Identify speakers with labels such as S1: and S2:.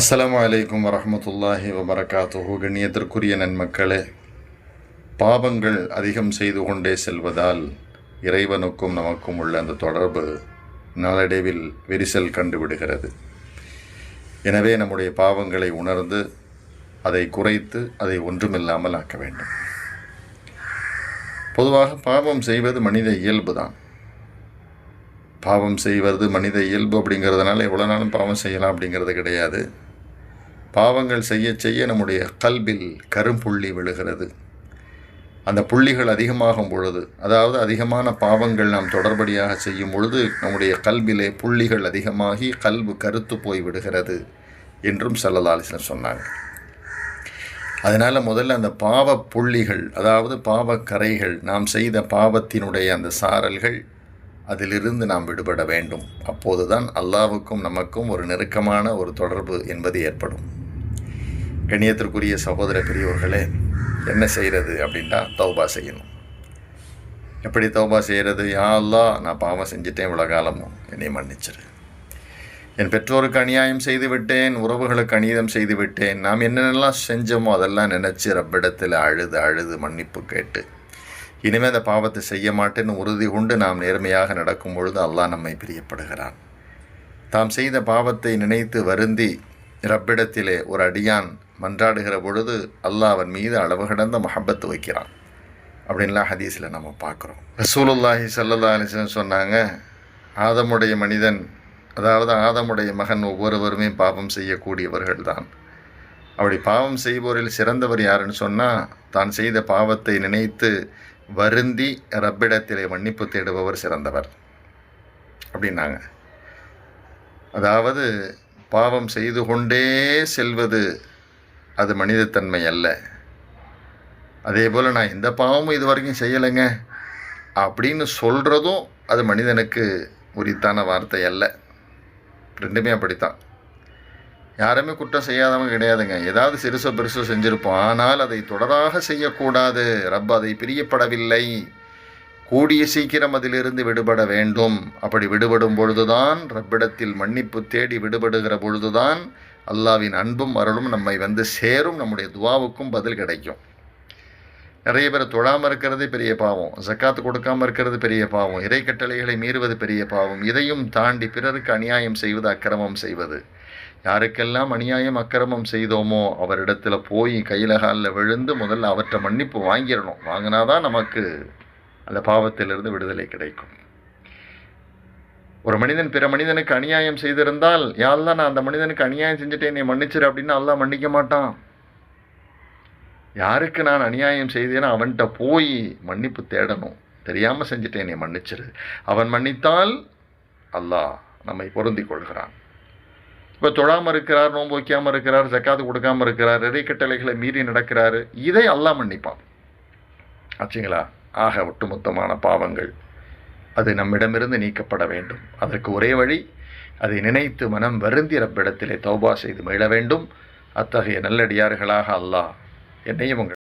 S1: அஸ்லாம் வலைக்கம் வரமத்துல்லாஹி வபரகாத்துஹு. கண்ணியத்திற்குரிய நன்மக்களே பாவங்கள் அதிகம் செய்து கொண்டே செல்வதால் இறைவனுக்கும் நமக்கும் உள்ள அந்த தொடர்பு நாளடைவில் விரிசல் கண்டுவிடுகிறது எனவே நம்முடைய பாவங்களை உணர்ந்து அதை குறைத்து அதை ஒன்றுமில்லாமல் ஆக்க வேண்டும். பொதுவாக பாவம் செய்வது மனித இயல்பு தான். பாவம் செய்வது மனித இயல்பு அப்படிங்கிறதுனால எவ்வளோ நாளும் பாவம் செய்யலாம் அப்படிங்கிறது கிடையாது. பாவங்கள் செய்ய செய்ய நம்முடைய கல்பில் கரும்புள்ளி விழுகிறது. அந்த புள்ளிகள் அதிகமாகும் பொழுது அதாவது அதிகமான பாவங்கள் நாம் தொடர்படியாக செய்யும் பொழுது நம்முடைய கல்விலே புள்ளிகள் அதிகமாகி கல்வு கருத்து போய் விடுகிறது என்றும் சல்லல்லாலிசன் சொன்னாங்க. அதனால் முதல்ல அந்த பாவ புள்ளிகள் அதாவது பாவக்கரைகள் நாம் செய்த பாவத்தினுடைய அந்த சாரல்கள் அதிலிருந்து நாம் விடுபட வேண்டும். அப்போதுதான் அல்லாவுக்கும் நமக்கும் ஒரு நெருக்கமான ஒரு தொடர்பு என்பது ஏற்படும். கண்ணியத்திற்குரிய சகோதர பெரியவர்களே என்ன செய்கிறது அப்படின்னா தௌபா செய்யணும். எப்படி தௌபா செய்கிறது? யா நான் பாவம் செஞ்சிட்டேன் இவ்வளோ காலமும் என்னை மன்னிச்சிரு. என் பெற்றோருக்கு அநியாயம் செய்து விட்டேன் உறவுகளுக்கு அநீதம் செய்து விட்டேன். நாம் என்னென்னலாம் செஞ்சோமோ அதெல்லாம் நினச்சி ரப்பிடத்தில் அழுது அழுது மன்னிப்பு கேட்டு இனிமேல் அந்த பாவத்தை செய்ய மாட்டேன்னு உறுதி கொண்டு நாம் நேர்மையாக நடக்கும் பொழுது அல்லாஹ் நம்மை பிரியப்படுகிறான். தாம் செய்த பாவத்தை நினைத்து வருந்தி ரப்பிடத்திலே ஒரு அடியான் மன்றாடுகிற பொழுது அல்லாஹ் அவன் மீது அளவு கடந்த மஹப்பத்து வைக்கிறான். அப்படின்லாம் ஹதீஸில் நம்ம பார்க்குறோம். ரசூலுல்லாஹி சல்லா அலிஸ்லம் சொன்னாங்க ஆதமுடைய மனிதன் அதாவது ஆதமுடைய மகன் ஒவ்வொருவருமே பாவம் செய்யக்கூடியவர்கள் தான். அப்படி பாவம் செய்பவரில் சிறந்தவர் யாருன்னு சொன்னால் தான் செய்த பாவத்தை நினைத்து வருந்தி ரப்பிடத்திலே மன்னிப்பு தேடுபவர் சிறந்தவர். அப்படின்னாங்க. அதாவது பாவம் செய்து கொண்டே செல்வது அது மனிதத்தன்மை அல்ல. அதே போல் நான் எந்த பாவமும் இது வரைக்கும் செய்யலைங்க. அப்படின்னு சொல்கிறதும் அது மனிதனுக்கு உரித்தான வார்த்தை அல்ல. ரெண்டுமே அப்படித்தான். யாருமே குற்றம் செய்யாதவங்க கிடையாதுங்க. ஏதாவது சிறுசோ பெருசோ செஞ்சுருப்போம். ஆனால் அதை தொடராக செய்யக்கூடாது. ரப் அதை பிரியப்படவில்லை. கூடிய சீக்கிரம் அதிலிருந்து விடுபட வேண்டும். அப்படி விடுபடும் பொழுதுதான் ரப்பிடத்தில் மன்னிப்பு தேடி விடுபடுகிற பொழுதுதான் அல்லாவின் அன்பும் அருளும் நம்மை வந்து சேரும். நம்முடைய துவாவுக்கும் பதில் கிடைக்கும். நிறைய பேர் தொழாமல் இருக்கிறது பெரிய பாவம். ஜக்காத்து கொடுக்காமல் இருக்கிறது பெரிய பாவம். இறை கட்டளைகளை மீறுவது பெரிய பாவம். இதையும் தாண்டி பிறருக்கு அநியாயம் செய்வது அக்கிரமம் செய்வது. யாருக்கெல்லாம் அநியாயம் அக்கிரமம் செய்தோமோ அவரிடத்துல போய் கையில் காலில் விழுந்து முதல்ல அவற்றை மன்னிப்பு வாங்கிடணும். வாங்கினாதான் நமக்கு அந்த பாவத்திலிருந்து விடுதலை கிடைக்கும். ஒரு மனிதன் பிற மனிதனுக்கு அநியாயம் செய்திருந்தால் யாரெல்லாம் நான் அந்த மனிதனுக்கு அநியாயம் செஞ்சுட்டேன் நீ மன்னிச்சிரு அப்படின்னு அல்லா மன்னிக்க மாட்டான். யாருக்கு நான் அநியாயம் செய்தேனோ அவன்கிட்ட போய் மன்னிப்பு தேடணும். தெரியாமல் செஞ்சுட்டேன் நீ மன்னிச்சிரு. அவன் மன்னித்தால் அல்லாஹ் நம்மை பொருந்தி கொள்கிறான். இப்போ தொழாமல் இருக்கிறார் நோன்பு வைக்காமல் இருக்கிறார் ஜக்காத்து கொடுக்காமல் இருக்கிறார் இறைக்கட்டளைகளை மீறி நடக்கிறாரு. இதை அல்லாஹ் மன்னிப்பான். ஆச்சுங்களா? ஆக ஒட்டுமொத்தமான பாவங்கள். அது நம்மிடமிருந்து நீக்கப்பட வேண்டும். அதற்கு ஒரே வழி அதை நினைத்து மனம் வருந்தி ரப்பிடத்திலே தௌபா செய்து மீள வேண்டும். அத்தகைய நல்லடியார்களாக அல்லாஹ் என்னையும் உங்கள்